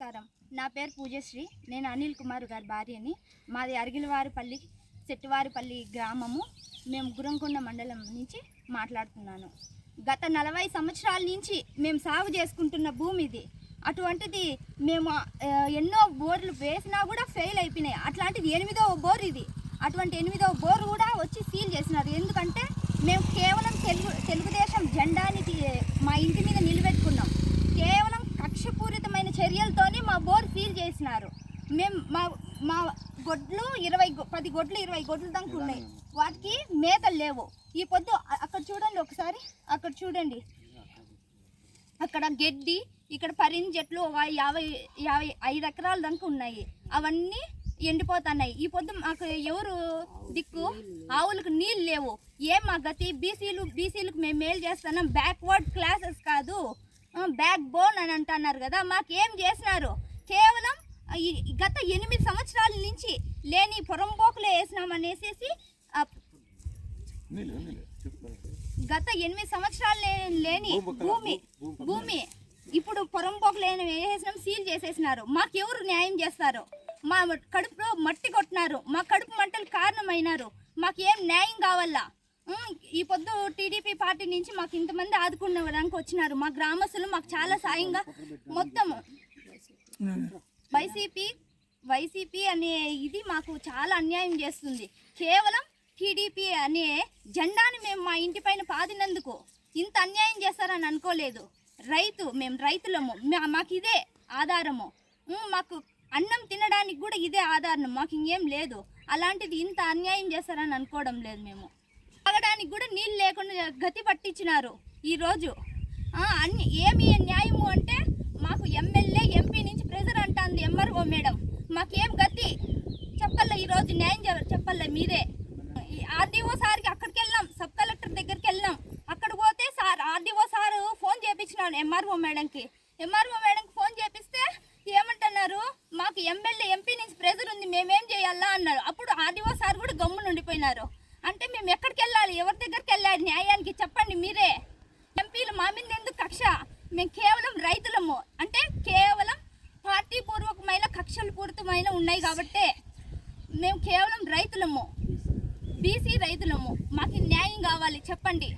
నమస్కారం. నా పేరు పూజశ్రీ. నేను అనిల్ కుమార్ గారి భార్యని. మాది అరిగిలవారిపల్లి చెట్టువారిపల్లి గ్రామము. మేము గురంకొండ మండలం నుంచి మాట్లాడుతున్నాను. గత నలభై సంవత్సరాల నుంచి మేము సాగు చేసుకుంటున్న భూమి ఇది. అటువంటిది మేము ఎన్నో బోర్లు వేసినా కూడా ఫెయిల్ అయిపోయినాయి. అట్లాంటిది ఎనిమిదవ బోర్ ఇది. అటువంటి ఎనిమిదవ బోర్ కూడా వచ్చి సీల్ చేసినారు. ఎందుకంటే మేము కేవలం తెలుగు తెలుగుదేశం జెండాని మా ఇంటి మీద నిలబెట్టుకున్నాం. కేవలం కక్షపూరితమైన చర్యలతో బోర్ సీల్ చేసినారు. మేము మా మా గొడ్లు ఇరవై పది గొడ్లు ఇరవై గొడ్లు దాకా ఉన్నాయి. వాటికి మేతలు లేవు. ఈ పొద్దు అక్కడ చూడండి ఒకసారి. అక్కడ చూడండి. అక్కడ గడ్డి ఇక్కడ పరిని చెట్లు యాభై యాభై ఐదు ఎకరాల దాకా ఉన్నాయి. అవన్నీ ఎండిపోతున్నాయి. ఈ పొద్దు మాకు ఎవరు దిక్కు? ఆవులకు నీళ్ళు లేవు. ఏం మా గతి? బీసీలు బీసీలకు మేము మేలు చేస్తున్నాం. బ్యాక్వర్డ్ క్లాసెస్ కాదు. బ్యాక్ బోన్ అని అంటున్నారు కదా. మాకు ఏం చేసినారు? ఈ గత ఎనిమిది సంవత్సరాల నుంచి లేని పొరంబోకులే వేసినామనేసి ఆ, నీళ్ళు నీళ్ళు చెప్తాను గత ఎనిమిది సంవత్సరాలు లేని భూమి భూమి ఇప్పుడు పొరంపోకు లేని వేసేసినాం సీల్ చేసేసినారు. మాకు ఎవరు న్యాయం చేస్తారు? మా కడుపులో మట్టి కొట్టినారు. మా కడుపు మంటలు కారణమైనారు. మాకు ఏం న్యాయం కావాలా? ఈ పొద్దు టీడీపీ పార్టీ నుంచి మాకు ఇంతమంది ఆదుకునేడానికి వచ్చినారు. మా గ్రామస్తులు మాకు చాలా సాయంగా మొత్తం వైసీపీ వైసీపీ అనే ఇది మాకు చాలా అన్యాయం చేస్తుంది. కేవలం టీడీపీ అనే జెండాని మేము మా ఇంటి పైన పాదినందుకు ఇంత అన్యాయం చేస్తారని అనుకోలేదు. రైతు మేము రైతులము. మా- మాకు ఇదే ఆధారము. మాకు అన్నం తినడానికి కూడా ఇదే ఆధారం. మాకు ఇంకేం లేదు. అలాంటిది ఇంత అన్యాయం చేస్తారని అనుకోవడం లేదు మేము. తాగడానికి కూడా నీళ్ళు లేకుండా గతి పట్టించినారు ఈరోజు. అన్ని ఏమి న్యాయము అంటే మాకు ఎమ్మెల్యే ఎంపీ నుంచి మేడం. మాకేం గతి? చెప్పాల ఈరోజు న్యాయం చె- చెప్పాల మీరే. ఆర్డీఓ సార్కి అక్కడికి వెళ్ళాం సబ్ కలెక్టర్ దగ్గరికి వెళ్ళాం అక్కడ పోతే సార్ ఆర్డీఓ సారు ఫోన్ చేపించినాను ఎంఆర్ఓ మేడంకి. ఎంఆర్ఓ మేడంకి ఫోన్ చేపిస్తే ఏమంటున్నారు? మాకు ఎమ్మెల్యే ఎంపీ నుంచి ప్రెజర్ ఉంది మేమేం చేయాలా అన్నారు. అప్పుడు ఆర్డీఓ సార్ కూడా గమ్మున ఉండిపోయినారు. అంటే మేము ఎక్కడికి వెళ్ళాలి ఎవరి దగ్గరికి వెళ్ళాలి న్యాయానికి చెప్పండి మీరే. ఎంపీలు మా మీద ఎందుకు కక్ష? మేము కేవలం రైతులము అంటే కేవలం పార్టీ పూర్వకమైన కక్షలు ఉన్నాయి కాబట్టే మేము కేవలం రైతులము బీసీ రైతులము. మాకు న్యాయం కావాలి చెప్పండి.